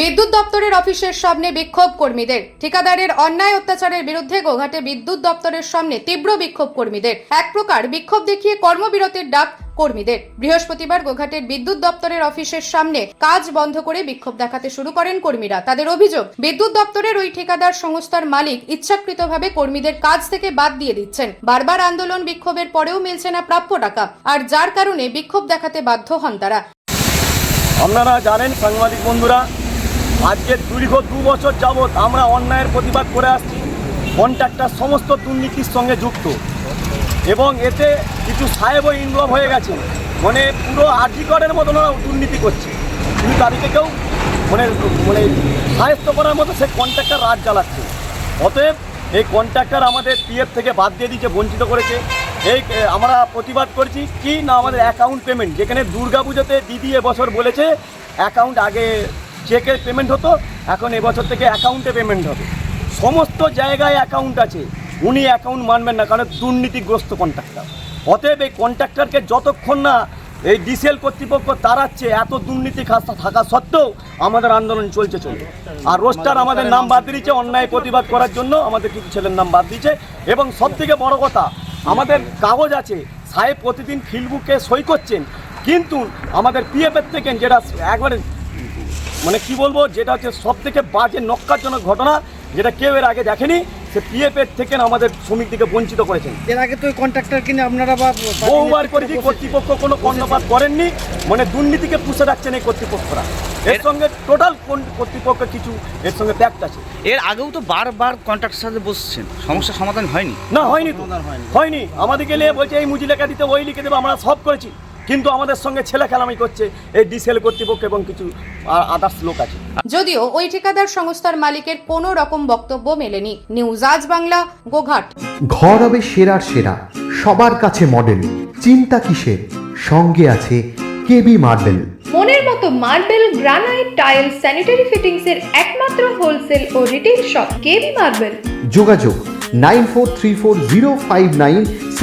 বিদ্যুৎ দপ্তরের অফিসের সামনে বিক্ষোভ কর্মীদের। ঠিকাদারের অন্যায় অত্যাচারের বিরুদ্ধে গোঘাটে বিদ্যুৎ দপ্তরের সামনে তীব্র বিক্ষোভ কর্মীদের। এক প্রকার বিক্ষোভ দেখিয়ে কর্মবিরতির ডাক কর্মীদের। বৃহস্পতিবার গোঘাটের বিদ্যুৎ দপ্তরের অফিসের সামনে কাজ বন্ধ করে বিক্ষোভ দেখাতে শুরু করেন কর্মীরা। তাদের অভিযোগ, বিদ্যুৎ দপ্তরের ওই ঠিকাদার সংস্থার মালিক ইচ্ছাকৃতভাবে কর্মীদের কাজ থেকে বাদ দিয়ে দিচ্ছেন। বারবার আন্দোলন বিক্ষোভের পরেও মিলছে না প্রাপ্য টাকা, আর যার কারণে বিক্ষোভ দেখাতে বাধ্য হন তারা। আপনারা জানেন সাংবাদিক বন্ধুরা আজকে দীর্ঘ দু বছর যাবৎ আমরা অন্যায়ের প্রতিবাদ করে আসছি। কন্ট্রাক্টার সমস্ত দুর্নীতির সঙ্গে যুক্ত। এবং এতে কিছু সাহেবও ইনভলভ হয়ে গেছে। মানে পুরো আর্জিকরের মতন ওরা দুর্নীতি করছে। কিন্তু তাদেরকে কেউ মানে মানে সাহায্য করার মতো সে কন্ট্রাক্টার রাজ চালাচ্ছে অতএব এই কন্ট্রাক্টার আমাদের পিএফ থেকে বাদ দিয়ে দিয়েছে, বঞ্চিত করেছে। এই আমরা প্রতিবাদ করছি কি না আমাদের অ্যাকাউন্ট পেমেন্ট যেখানে দুর্গাপুজোতে দিদি এবছর বলেছে অ্যাকাউন্ট আগে চেকের পেমেন্ট হতো, এখন এবছর থেকে অ্যাকাউন্টে পেমেন্ট হবে। সমস্ত জায়গায় অ্যাকাউন্ট আছে, উনি অ্যাকাউন্ট মানবেন না, কারণ দুর্নীতিগ্রস্ত কন্ট্রাক্টর অতএব এই কন্ট্রাক্টরকে যতক্ষণ না এই ডিসেল কর্তৃপক্ষ তাড়াচ্ছে, এত দুর্নীতি খাস্তা থাকা সত্ত্বেও আমাদের আন্দোলন চলছে, চলবে। আর রোস্টার আমাদের নাম বাদ দিয়েছে, অন্যায় প্রতিবাদ করার জন্য আমাদের কিছু ছেলের নাম বাদ দিয়েছে। এবং সব থেকে বড় কথা, আমাদের কাগজ আছে, সাহেব প্রতিদিন ফিল্ডবুকে সই করছেন, কিন্তু আমাদের পিএফের থেকে যেটা একবারে মানে কি বলব যেটা হচ্ছে সব থেকে বাজে নক্কারজনক ঘটনা যেটা কেউ এর আগে দেখেনি সে পিএফ এর থেকে আমাদের শ্রমিকদিকে বঞ্চিত করেছেন। এর আগে তো ওই কন্ট্রাক্টর কিনে আপনারা বা বহুবার করেছি কর্তৃপক্ষ কোনো কর্ণপাত করেননি? মানে দুর্নীতিকে পুষে রাখছেন এই কর্তৃপক্ষরা। এর সঙ্গে টোটাল কোন কর্তৃপক্ষ কিছু এর সঙ্গে প্যাক্ট আছে। এর আগেও তো বারবার কন্ট্রাক্টের সাথে বসছেন সমস্যার সমাধান হয়নি। না হয়নি তো। হয়নি। আমাদেরকে নিয়ে বলছে এই মুজি লেখা দিতে ওই লিখে দেবো আমরা সব করেছি। কিন্তু আমাদের সঙ্গে ছেলে খেলামি করছে এই ডিসেল কর্তৃপক্ষ এবং কিছু আদার্স লোক আছে। যদিও ওই ঠিকাদার সংস্থার মালিকের কোনো রকম বক্তব্য মেলেনি। নিউজ আজ বাংলা গোঘাট। ঘর হবে সেরার সেরা সবার কাছে মডেল চিন্তা কিসের? সঙ্গে আছে কেবি মার্বেল। মনের মতো marble granite tile sanitary fittings এর একমাত্র হোলসেল ও রিটেল শপ কেবি মার্বেল। যোগাযোগ nine four three four zero five nine